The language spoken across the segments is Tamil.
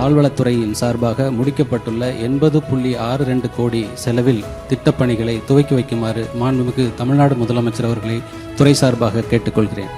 பால்வளத்துறையின் சார்பாக முடிக்கப்பட்டுள்ள எண்பது புள்ளி ஆறு ரெண்டு கோடி செலவில் திட்டப்பணிகளை துவக்கி வைக்குமாறு மாண்புமிகு தமிழ்நாடு முதலமைச்சர் அவர்களை துறை சார்பாக கேட்டுக்கொள்கிறேன்.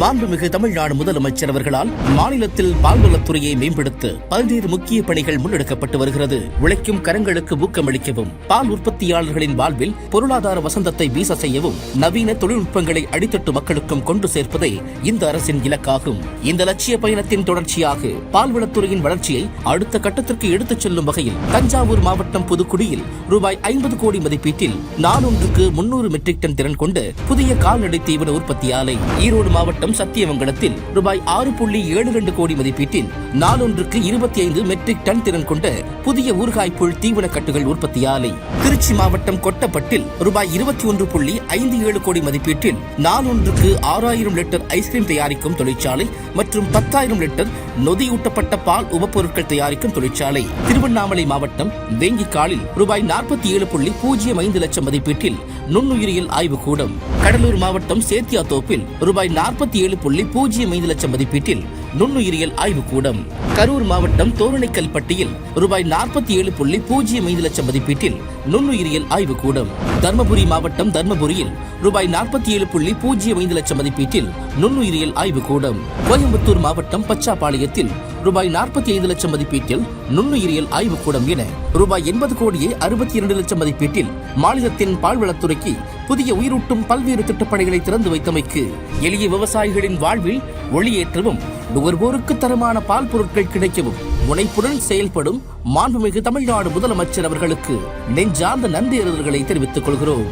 மாண்புமிகு தமிழ்நாடு முதலமைச்சர் அவர்களால் மாநிலத்தில் பால்வளத்துறையை மேம்படுத்த பல்வேறு முக்கிய பணிகள் முன்னெடுக்கப்பட்டு வருகிறது. உழைக்கும் கரங்களுக்கு ஊக்கமளிக்கவும் பால் உற்பத்தியாளர்களின் வாழ்வில் பொருளாதார வசந்தத்தை வீச செய்யவும் நவீன தொழில்நுட்பங்களை அடித்தட்டு மக்களுக்கும் கொண்டு சேர்ப்பதே இந்த அரசின் இலக்காகும். இந்த லட்சிய பயணத்தின் தொடர்ச்சியாக பால்வளத்துறையின் வளர்ச்சியை அடுத்த கட்டத்திற்கு எடுத்துச் செல்லும் வகையில் தஞ்சாவூர் மாவட்டம் புதுக்குடியில் ரூபாய் ஐம்பது கோடி மதிப்பீட்டில் நாளொன்றுக்கு முன்னூறு மெட்ரிக் டன் திறன் கொண்ட புதிய கால்நடை தீவன உற்பத்தி ஆலை ஈரோடு மாவட்டம் சத்தியமங்கலத்தில் ரூபாய் ஆறு புள்ளி ஏழு ரெண்டு கோடி மதிப்பீட்டில் நாளொன்றுக்கு இருபத்தி ஐந்து மெட்ரிக் டன் திறன் கொண்ட புதிய ஊர்காய்ப்புள் தீவனக்கட்டுகள் கட்டுகள் உற்பத்தி ஆலை. திருச்சி மாவட்டம் கொட்டப்பட்டில் ரூபாய் இருபத்தி ஒன்று புள்ளி ஐந்து ஏழு கோடி மதிப்பீட்டில் நாளொன்றுக்கு ஆறாயிரம் லிட்டர் ஐஸ்கிரீம் தயாரிக்கும் தொழிற்சாலை மற்றும் பத்தாயிரம் லிட்டர் நொதியூட்டப்பட்ட பால் உபப்பொருட்கள் தயாரிக்கும் தொழிற்சாலை. திருவண்ணாமலை மாவட்டம் வேங்கிக்காலில் ரூபாய் நாற்பத்தி ஏழு புள்ளி பூஜ்ஜியம் ஐந்து லட்சம் மதிப்பீட்டில் நுண்ணுயிரியல் ஆய்வுக்கூடம். கடலூர் மாவட்டம் சேத்தியா தோப்பில் ரூபாய் நாற்பத்தி ஏழு புள்ளி பூஜ்ஜியம் ஐந்து லட்சம் மதிப்பீட்டில் நுண்ணுயிரியல் ஆய்வுக்கூடம். கரூர் மாவட்டம் தோரணைக்கல்பட்டியில் ரூபாய் நாற்பத்தி ஏழு புள்ளி பூஜ்ஜியம் ஐந்து லட்சம் மதிப்பீட்டில் நுண்ணுயிரியல் ஆய்வுக்கூடம். தர்மபுரி மாவட்டம் தர்மபுரியில் ரூபாய் நாற்பத்தி ஏழு புள்ளி பூஜ்ஜியம் ஐந்து லட்சம் மதிப்பீட்டில் நுண்ணுயிரியல் ஆய்வுக்கூடம். கோயம்புத்தூர் மாவட்டம் பச்சாபாளையத்தில் ரூபாய் நாற்பத்தி ஐந்து லட்சம் மதிப்பீட்டில் நுண்ணுயிரியல் ஆய்வுக்கூடம் என ரூபாய் எண்பது கோடியே அறுபத்தி இரண்டு லட்சம் மதிப்பீட்டில் மாநிலத்தின் பால்வளத்துறைக்கு புதிய உயிரூட்டும் பல்வேறு திட்டப்பணிகளை திறந்து வைத்தமைக்கு எளிய விவசாயிகளின் வாழ்வில் ஒளியேற்றவும் நுகர்வோருக்கு தரமான பால் பொருட்கள் கிடைக்கவும் முனைப்புடன் செயல்படும் மாண்புமிகு தமிழ்நாடு முதலமைச்சர் அவர்களுக்கு நெஞ்சார்ந்த நன்றியறிதல்களை தெரிவித்துக் கொள்கிறோம்.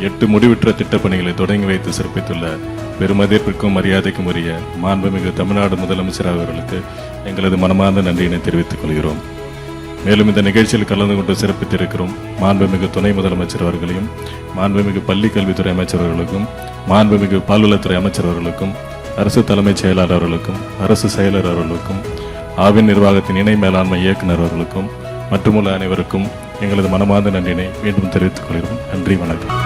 எட்டு முடிவுற்ற திட்டப்பணிகளை தொடங்கி வைத்து சிறப்பித்துள்ள பெருமதிப்பிற்கும் மரியாதைக்கும் உரிய மாண்புமிகு தமிழ்நாடு முதலமைச்சர் அவர்களுக்கு எங்களது மனமார்ந்த நன்றியினை தெரிவித்துக் கொள்கிறோம். மேலும் இந்த நிகழ்ச்சியில் கலந்து கொண்டு சிறப்பித்திருக்கிறோம் மாண்புமிகு துணை முதலமைச்சர் அவர்களையும் மாண்புமிகு பள்ளி கல்வித்துறை அமைச்சர் அவர்களுக்கும் மாண்புமிகு பால்வளத்துறை அமைச்சர் அவர்களுக்கும் அரசு தலைமைச் செயலாளர் அவர்களுக்கும் அரசு செயலர் அவர்களுக்கும் ஆவின் நிர்வாகத்தின் இணை மேலாண்மை இயக்குனர் அவர்களுக்கும் மற்றுமுள்ள அனைவருக்கும் எங்களது மனமார்ந்த நன்றினை மீண்டும் தெரிவித்துக் கொள்கிறோம். நன்றி வணக்கம்.